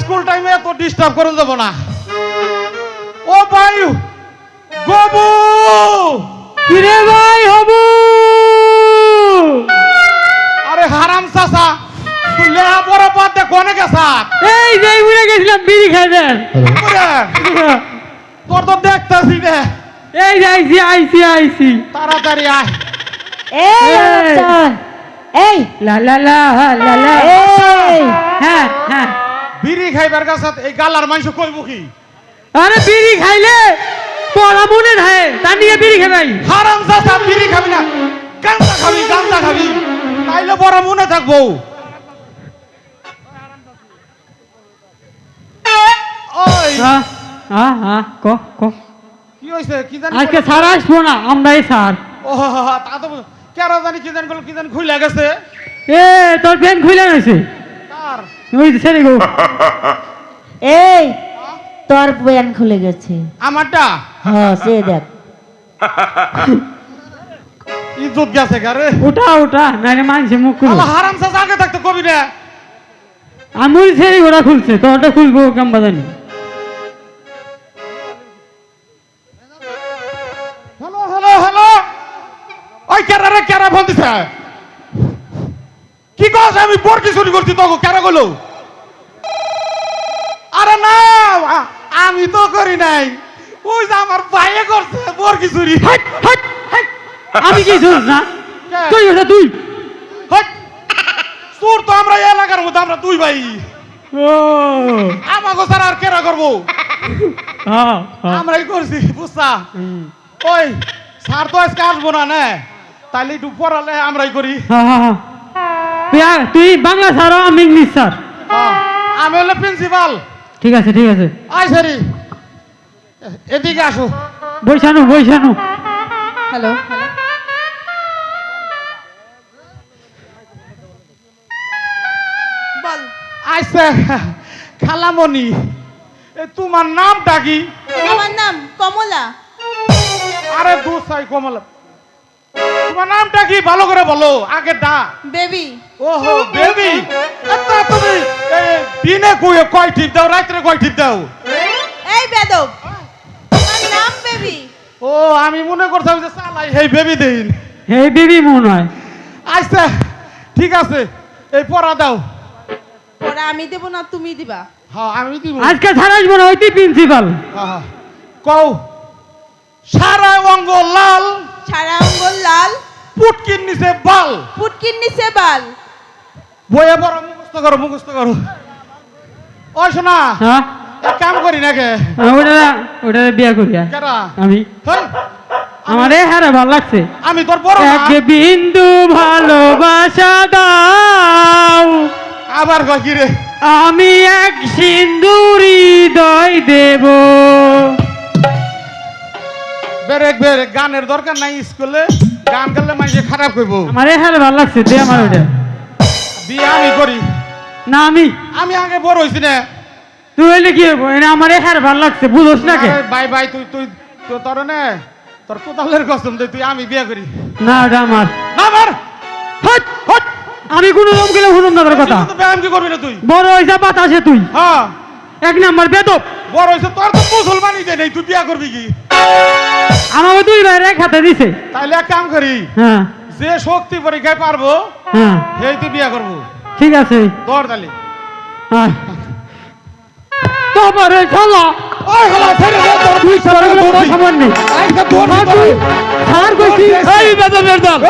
School টাইমে এত disturb করে দেবো না। ও ভাই গবু! কিরে ভাই হবু? আরে হারাম চাচা তুই লেহা বড় বাদ দে কোনে গেছা এই যে উড়ে গেছিলাম বিড়ি খাইবেন তোর তো দেখতেছি রে। এই যে আইসি আইসি আইসি তাড়াতাড়ি আয়। এই এই। আচ্ছা। এই। লা লা লা লা লা। এই। হ্যাঁ হ্যাঁ। বিড়ি খাইবার কাছে এই গালার মাংস কইব কি? আরে বিড়ি খাইলে পড়া মনে থাকে তা নিয়ে বিড়ি খাবাই হারাম চাচা বিড়ি খাবি না। গান্দা খাবি গান্দা খাবি। তাইলে বড় মনে থাকব। ওই। হ্যাঁ হ্যাঁ হ্যাঁ ক ক। কি হইছে? কি জানি আজকে স্যার আসব না আমরাই স্যার ও তা তো কেরা জানি কি জানি কি জানি খুইলা গেছে। এ তোর প্যান্ট খুলে রয়েছে ওই ছেড়ে গো? এই তোর প্যান খুলে গেছে। আমারটা? হ্যাঁ সে দেখ। ইজ্জত গেছে গারে ওটা ওটা নাইলে মানছে মুখ খুলো হারাম চাচা আগে থাকতে কবি রে আমুল ছেড়ে ওরা খুলছে তোরটা খুলবো কেমন জানি। Hello hello hello. ওই কেরা রে কেরা ফোন দিছে? আমি বর কি চুরি করছি তোকে কেরা গেলো আরে না আমি তো করি নাই। ওই যে আমার ভাইয়ে করছে চুরি। আমি কি না? তুই ওটা তুই! চোর তো আমরা এলাকার মধ্যে আমরা দুই ভাই। আমাকে স্যার আর কেরা করব? আমরাই করছি বুঝছা? ওই স্যার তো আজকে আসব না নে? তাইলে একটু পড়ালে আমরাই করি। তুই তুই বাংলা স্যার আমি ইংলিশ স্যার আমি হলো প্রিন্সিপাল ঠিক আছে ঠিক আছে। আয় সরি এদিকে আসো। বৈশানু বৈশানু। হ্যালো বল আইসে খালামণি। এ তোমার নামটা কি? আমার নাম কমলা। আরে দু সাই কমল। তোমার নামটা কি? ভালো করে বলো আগে ডা। বেবি। ওহো বেবি। আচ্ছা তুমি দিনে কই কয় টিপ দাও রাত্রে কয় টিপ দাও? এই বেদব আমার নাম বেবি। ও আমি মনে করতাম যে চালাই হেই বেবি দেইন হে বেবি মনে হয়। আচ্ছা ঠিক আছে এই পড়া দাও। পরে আমি দেব না তুমি দিবা। হ্যাঁ আমি দিব। আজকে স্যার আসব না ওই প্রিন্সিপাল হ্যাঁ, হ্যাঁ। কও সারা অঙ্গ লাল সারা আঙ্গুল লাল। পুটকির নিচে বাল। পুটকির নিচে বাল। বইয়ে বড় মুখস্থ করো মুখস্থ করো। ওই শোনা হ্যাঁ? এক কাম করি নাকি? ওটা ওটা বিয়ে করি। কেরা আমি। হেই, আমারে হ্যাঁ ভালো লাগছে। আমি তোর বড়। এক বিন্দু ভালোবাসা দাও। আবার কয় কি রে? আমি এক সিন্দুর হৃদয় দেব। বেরেক বেরেক গানের দরকার নাই স্কুলে। গান গাইলে মাইসে খারাপ করব আমারে হ্যাঁ ভালো লাগছে দে আমার ওটা বিয়ে আমি করি। না আমি? আমি আগে বড় হইছি না। তুই হইলে কি হব এটা আমারে হ্যাঁ ভালো লাগছে বুঝোস না কে? বাই বাই তুই তুই তুই তোর নে তোর কোথালের কসম দে তুই আমি বিয়ে করি। না ওটা আমার। না মার হট, হট। আমি কোনো রকম গেলে না তোর কথা। তো ব্যায়াম কি করবি না তুই? বড় হয়েছে বাতাসে তুই। হ্যাঁ। এক নাম্বার বেদব। বড় হইছে তোর তো মুসলমানই দে নেই তুই বিয়ে করবি কি? আমাকে দুই ভাই এক হাতে দিছে। তাইলে এক কাম করি হ্যাঁ। যে শক্তি পরীক্ষায় পারব হ্যাঁ। সেই তুই বিয়ে করব। ঠিক আছে। দর তালি হ্যাঁ তোমারে চলো ওই হলা ছেড়ে দে তোর তুই চলো কোনো খবর নেই। আইসা আর তুই এই দল।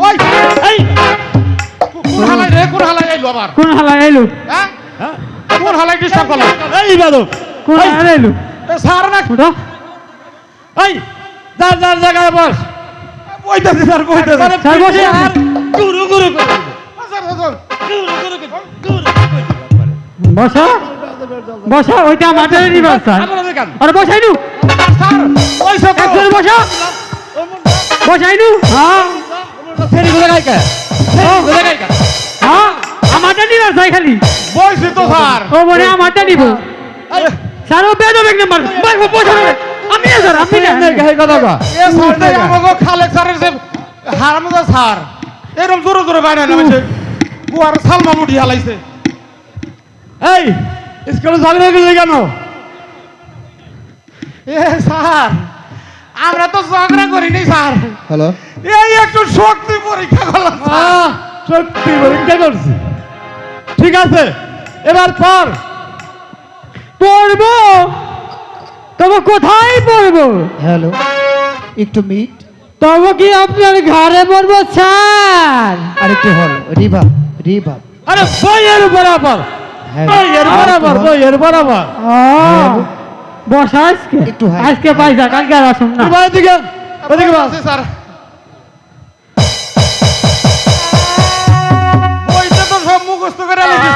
ওই। এই। কোন হালাই রে কোন আইলো আবার? কোন হালা এলু হ্যাঁ। কোন হালাই ডিস্টার্ব করল এই বেদব কোন এ সার না। ওটা এই যার যার জায়গায় বস। বইতাছি স্যার বইতাছি স্যার বসে আর গুরু গুরু করে স্যার স্যার। বসা বসা ওইটা মাঠের নিবাস স্যার। আরে বসাই নু স্যার ওই সব একজন বসা বসাই নু হ্যাঁ। ফেরি কোথায় গাইকা কোথায় গাইকা হ্যাঁ। আমারটা নিবাস ভাই খালি। বইছি তো স্যার। ও মনে আমারটা নিব। স্যার ও বেদব এক নাম্বার। ভাই বসা আমি না স্যার আমি না। কথা কয়। এ স্যার নাই। আমাগো খালেক স্যারের যে হারামদা স্যার এরকম জোরে জোরে বাইরে নামেছে গুয়ার সালমান উঠি হালাইছে। এই স্কুলে ঝগড়া গেলে কেন? এ স্যার আমরা তো ঝগড়া করিনি স্যার। হ্যালো। এই একটু শক্তি পরীক্ষা করলাম সত্যি পরীক্ষা করছি। ঠিক আছে? এবার পর। পড়ব? তবে কোথায় পড়ব? হ্যালো একটু মিট। তবে কি আপনার ঘরে পড়ব স্যার? আর একটু হল রিভাব রিভাব। আরে বইয়ের বরাবর। হ্যাঁ। বইয়ের বরাবর আর বইয়ের বরাবর। বসা আজকে? একটু। আজকে পাইসা কালকে আর আসুন না। ওদিকে বাস। স্যার। মুখস্থ করে লিখি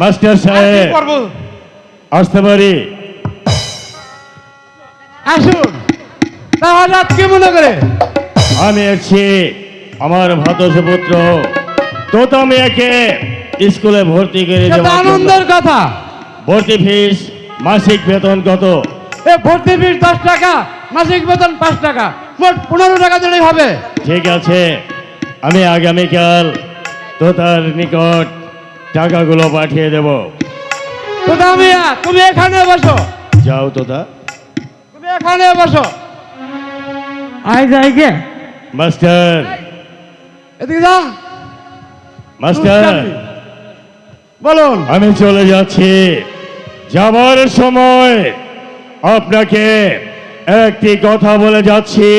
মাস্টার সাহেব করব? আসতে পারি? আসুন। তাহলে আজ কি মনে করে? আমি এসছি আমার ভাতস পুত্র তোতা মেয়েকে স্কুলে ভর্তি করে। আনন্দের কথা। ভর্তি ফিস মাসিক বেতন কত? এ ভর্তি ফিস দশ টাকা মাসিক বেতন পাঁচ টাকা। মোট পনেরো টাকা দিলেই হবে। ঠিক আছে আমি আগামীকাল তোতার নিকট টাকাগুলো পাঠিয়ে দেব। তো দামিয়া তুমি এখানে বসো। যাও তোতা। তুমি এখানে বসো। আই যাই গে। মাস্টার। এদিকে যা। মাস্টার। বলুন। আমি চলে যাচ্ছি। যাবার সময় আপনাকে একটি কথা বলে যাচ্ছি।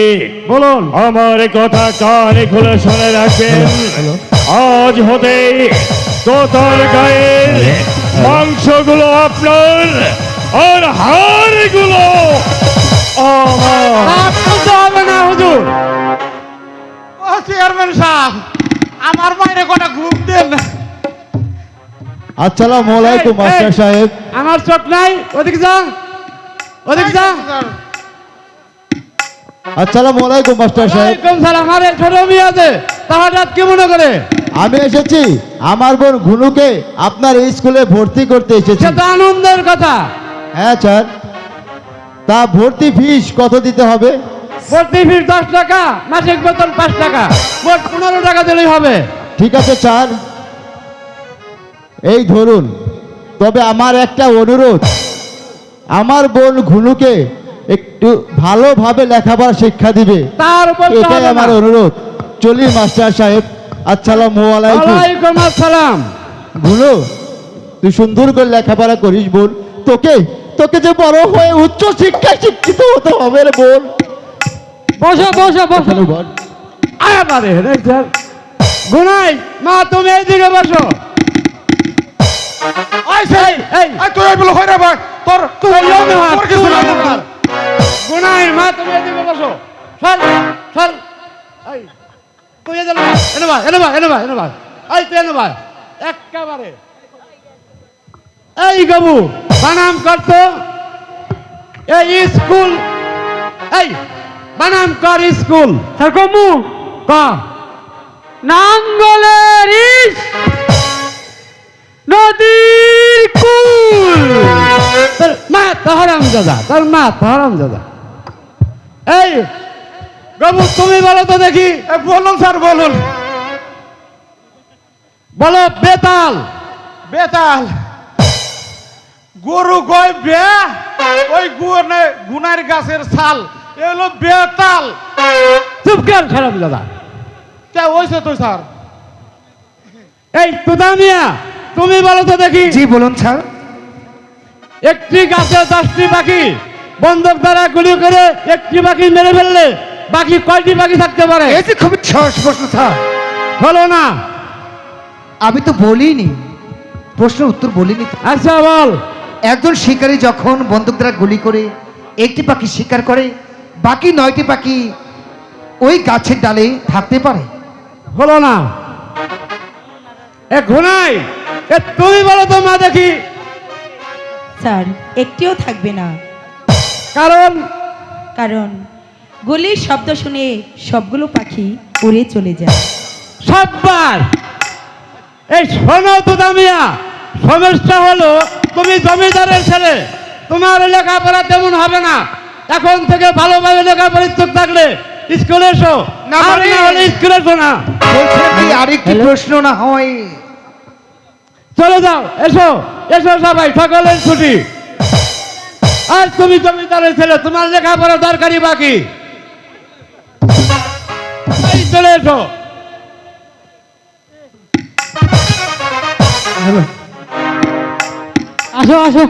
বলুন। আমার কথা কানে খুলে শুনে রাখবেন। আজ হতেই তোতার গায়ের মাংসগুলো আপনার আর হাড়গুলো হুজুর। ও চেয়ারম্যান সাহেব আমার বাইরে কটা গ্রুপ দেন আসসালামু আলাইকুম মাস্টার। সাহেব। আমার চোট নাই ওদিকে যা ওদিকে যা স্যার, আসসালামু আলাইকুম মাস্টার সাহেব। ওয়ালাইকুম সালাম ছোট মেয়ে আছে তাহলে কি মনে করে? আমি এসেছি আমার বোন ঘুনুকে আপনার স্কুলে ভর্তি করতে এসেছি। সেটা আনন্দের কথা। হ্যাঁ স্যার। তা ভর্তি ফিস কত দিতে হবে? ভর্তি ফিস দশ টাকা মাসিক বেতন পাঁচ টাকা মোট পনেরো টাকা দিলেই হবে। ঠিক আছে স্যার। এই ধরুন তবে আমার একটা অনুরোধ। আমার বোন ঘুনুকে একটু ভালোভাবে লেখাপড়া শিক্ষা দিবে। তার এটাই আমার অনুরোধ। চলি মাস্টার সাহেব। আসসালামু আলাইকুম। ওয়ালাইকুম আসসালাম। ভুলো তুই সুন্দর করে লেখাপড়া করিস বোন। তোকে তোকে যে বড় হয়ে উচ্চ শিক্ষায় শিক্ষিত হতে হবে রে বোন। বসো বসো বসো। আরে স্যার। গুনাই মা তুমি এইদিকে বসো। সেই এই। তুই বলো তোর তোর তোর কিছু না। তুমি এদিকে বসো। সর সর। এই তুই এদিকে এনে বা এনে বা এনে বা এনে বা এই তুই এনে বা একেবারে এই গবু বানাম করতো এই স্কুল এই বানাম কর স্কুল। স্যার কমু ক? নাঙ্গলের ইস। নদীর কুল। তোর মা তহরাম দাদা তোর মা তহরাম দাদা এই গবু তুমি বলো তো দেখি। এ, বলুন স্যার বলুন। বলো বেতাল। বেতাল। গরু গয় বে? ওই গুনে গুনার গাছের ছাল। এ হলো বেতাল। চুপ কর খারাপ দাদা। কে হইছে তো স্যার? এই তুদামিয়া তুমি বলো তো দেখি। জি বলুন স্যার। একটি গাছে দশটি পাখি। বন্দুক দ্বারা গুলি করে একটি পাখি মেরে ফেললে বাকি কয়টি পাখি থাকতে পারে? এতে খুবই সহজ প্রশ্ন স্যার। হলো না। আমি তো বলিনি। প্রশ্নের উত্তর বলিনি। আচ্ছা বল। একজন শিকারী যখন বন্দুক দ্বারা গুলি করে একটি পাখি শিকার করে বাকি নয়টি পাখি ওই গাছের ডালে থাকতে পারে। হলো না। এ ঘুনাই এ তুমি বলো তো মা দেখি। স্যার একটিও থাকবে না। কারণ? কারণ গুলির শব্দ শুনে সবগুলো পাখি উড়ে চলে যায়। সববার এই শোনো তো দামিয়া সমস্যা হলো তুমি জমিদারের ছেলে তোমার লেখাপড়া তেমন হবে না। এখন থেকে ভালোভাবে লেখাপড়া ইচ্ছুক থাকলে স্কুলে এসো না মানে- হলে স্কুলে এসো না। আরেকটি প্রশ্ন না হয়। চলে যাও এসো এসো সবাই সকলের ছুটি। আর তুমি জমিদারের ছেলে তোমার লেখাপড়া দরকারি বাকি? চলে এসো। আসো আসো।